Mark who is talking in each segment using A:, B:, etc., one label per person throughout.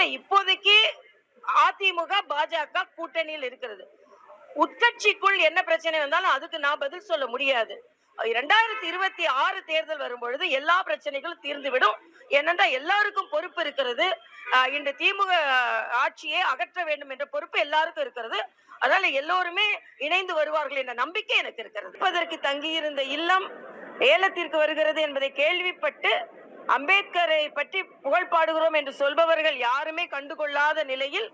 A: இல்ல இப்போதைக்கு அதிமுக பாஜக கூட்டணியில் இருக்கிறது. உட்கட்சிக்குள் என்ன பிரச்சனை வந்தாலும் அதுக்கு நான் பதில் சொல்ல முடியாது. இரண்டாயிரத்தி இருபத்தி ஆறு தேர்தல் வரும்பொழுது எல்லா பிரச்சனைகளும் தீர்ந்துவிடும். ஏனென்றால் எல்லாருக்கும் பொறுப்பு இருக்கிறது. ஆஹ் இந்த திமுக ஆட்சியை அகற்ற வேண்டும் என்ற பொறுப்பு எல்லாருக்கும் இருக்கிறது. அதனால எல்லோருமே இணைந்து வருவார்கள் என்ற நம்பிக்கை எனக்கு இருக்கிறது. இருப்பதற்கு தங்கியிருந்த இல்லம் ஏலத்திற்கு வருகிறது என்பதை கேள்விப்பட்டு அம்பேத்கரை பற்றி புகழ் பாடுகிறோம் என்று சொல்பவர்கள் யாருமே கண்டுகொள்ளாத நிலையில்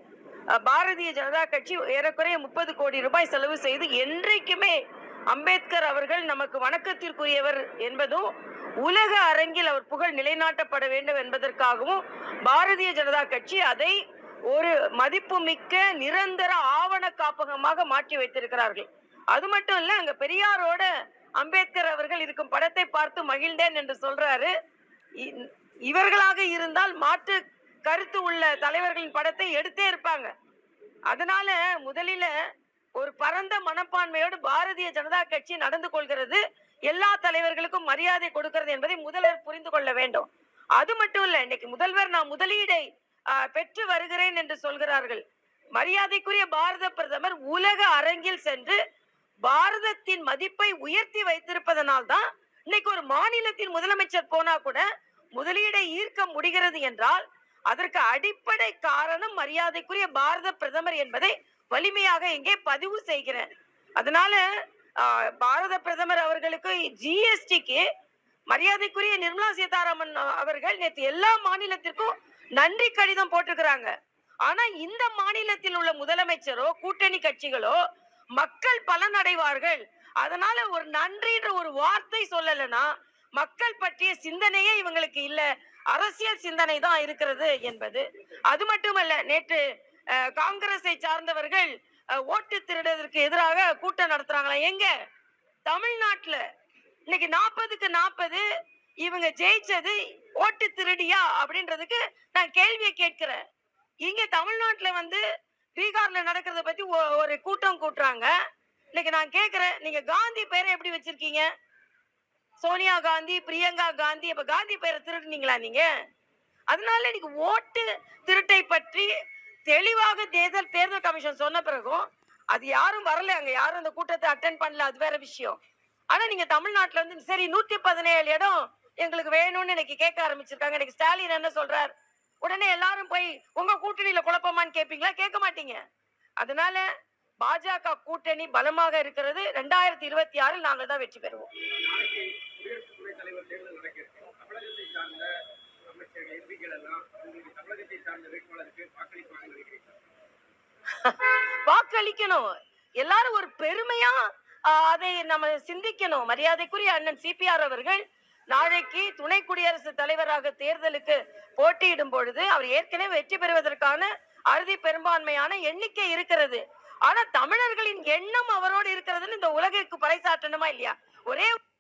A: பாரதிய ஜனதா கட்சி ஏறக்குறைய முப்பது கோடி ரூபாய் செலவு செய்து என்றைக்குமே அம்பேத்கர் அவர்கள் நமக்கு வணக்கத்திற்குரியவர் என்பதும் உலக அரங்கில் அவர் புகழ் நிலைநாட்டப்பட வேண்டும் என்பதற்காகவும் பாரதிய ஜனதா கட்சி அதை ஒரு மதிப்புமிக்க நிரந்தர ஆவண காப்பகமாக மாற்றி வைத்திருக்கிறார்கள். அது மட்டும் இல்ல அங்க பெரியாரோட அம்பேத்கர் அவர்கள் இருக்கும் படத்தை பார்த்து மகிழ்ந்தேன் என்று சொல்றாரு. இவர்களாக இருந்தால் மாற்று கருத்து உள்ள தலைவர்களின் படத்தை எடுத்தே இருப்பாங்க. அதனால முதலில ஒரு பரந்த மனப்பான்மையோடு பாரதிய ஜனதா கட்சி நடந்து கொள்கிறது. எல்லா தலைவர்களுக்கும் மரியாதை கொடுக்கிறது என்பதை முதல்வர் புரிந்து கொள்ள வேண்டும். அது மட்டும் இல்ல இன்னைக்கு முதல்வர் நான் முதலீடை பெற்று வருகிறேன் என்று சொல்கிறார்கள். மரியாதைக்குரிய பாரத பிரதமர் உலக அரங்கில் சென்று பாரதத்தின் மதிப்பை உயர்த்தி வைத்திருப்பதனால் தான் இன்னைக்கு ஒரு மாநிலத்தின் முதலமைச்சர் போனா கூட முதலீடை ஈர்க்க முடிகிறது என்றால் அதற்கு அடிப்படை காரணம் மரியாதைக்குரிய பாரத பிரதமர் என்பதை வலிமையாக இங்கே பதிவு செய்கிறேன். அதனால பாரத பிரதமர் அவர்களுக்கு ஜிஎஸ்டிக்கு மரியாதைக்குரிய நிர்மலா சீதாராமன் அவர்கள் நேற்று எல்லா மாநிலத்திற்கும் நன்றி கடிதம் போட்டிருக்கிறாங்க. ஆனா இந்த மாநிலத்தில் உள்ள முதலமைச்சரோ கூட்டணி கட்சிகளோ மக்கள் பலன் அடைவார்கள் அதனால ஒரு நன்றின்ற ஒரு வார்த்தை சொல்லலைன்னா மக்கள் பற்றிய சிந்தனையே இவங்களுக்கு இல்ல. அரசியல் சிந்தனை தான் இருக்கிறது என்பது. அது மட்டுமல்ல நேற்று காங்கிரஸை சார்ந்தவர்கள் ஓட்டு திருடுவதற்கு எதிராக கூட்டம் நடத்துறாங்களா? எங்க? தமிழ்நாட்டுல. இன்னைக்கு நாற்பதுக்கு நாற்பது இவங்க ஜெயிச்சது ஓட்டு திருடியா அப்படின்றதுக்கு நான் கேள்வியை கேட்கிறேன். இங்க தமிழ்நாட்டுல வந்து பீகார்ல நடக்கிறத பத்தி ஒரு கூட்டம் கூட்டுறாங்க. இன்னைக்கு நான் கேக்குறேன் நீங்க காந்தி பேரை எப்படி வச்சிருக்கீங்க? சோனியா காந்தி பிரியங்கா காந்தி அப்ப காந்தி பேரை திருடுனீங்களா நீங்க? அதனால இன்னைக்கு ஓட்டு திருட்டை பற்றி தெளிவாக தேர்தல் தேர்தல் கமிஷன் சொன்ன பிறகும் அது யாரும் வரல அங்க. யாரும் அந்த கூட்டத்தை அட்டன் பண்ணல. அது வேற விஷயம். ஆனா நீங்க தமிழ்நாட்டுல வந்து சரி நூத்தி பதினேழு இடம் எங்களுக்கு வேணும்னு இன்னைக்கு கேட்க ஆரம்பிச்சிருக்காங்க. இன்னைக்கு ஸ்டாலின் என்ன சொல்றார்? உடனே எல்லாரும் போய் உங்க கூட்டணியில குழப்பமான்னு கேட்பீங்களா கேட்க மாட்டீங்க. அதனால பாஜக கூட்டணி பலமாக இருக்கிறது. ரெண்டாயிரத்தி இருபத்தி ஆறில் நாங்கள் தான் வெற்றி பெறுவோம்.
B: குடியரசு
A: வாக்களிக்கணும். எல்லாரும் ஒரு பெருமையா அதை நம்ம சிந்திக்கணும். மரியாதைக்குரிய அண்ணன் சிபிஆர் அவர்கள் நாளைக்கு துணை குடியரசுத் தலைவராக தேர்தலுக்கு போட்டியிடும் பொழுது அவர் ஏற்கனவே வெற்றி பெறுவதற்கான அறுதி பெரும்பான்மையான எண்ணிக்கை இருக்கிறது. ஆனா தமிழர்களின் எண்ணம் அவரோடு இருக்கிறதுன்னு இந்த உலகிற்கு பறைசாற்றணுமா இல்லையா? ஒரே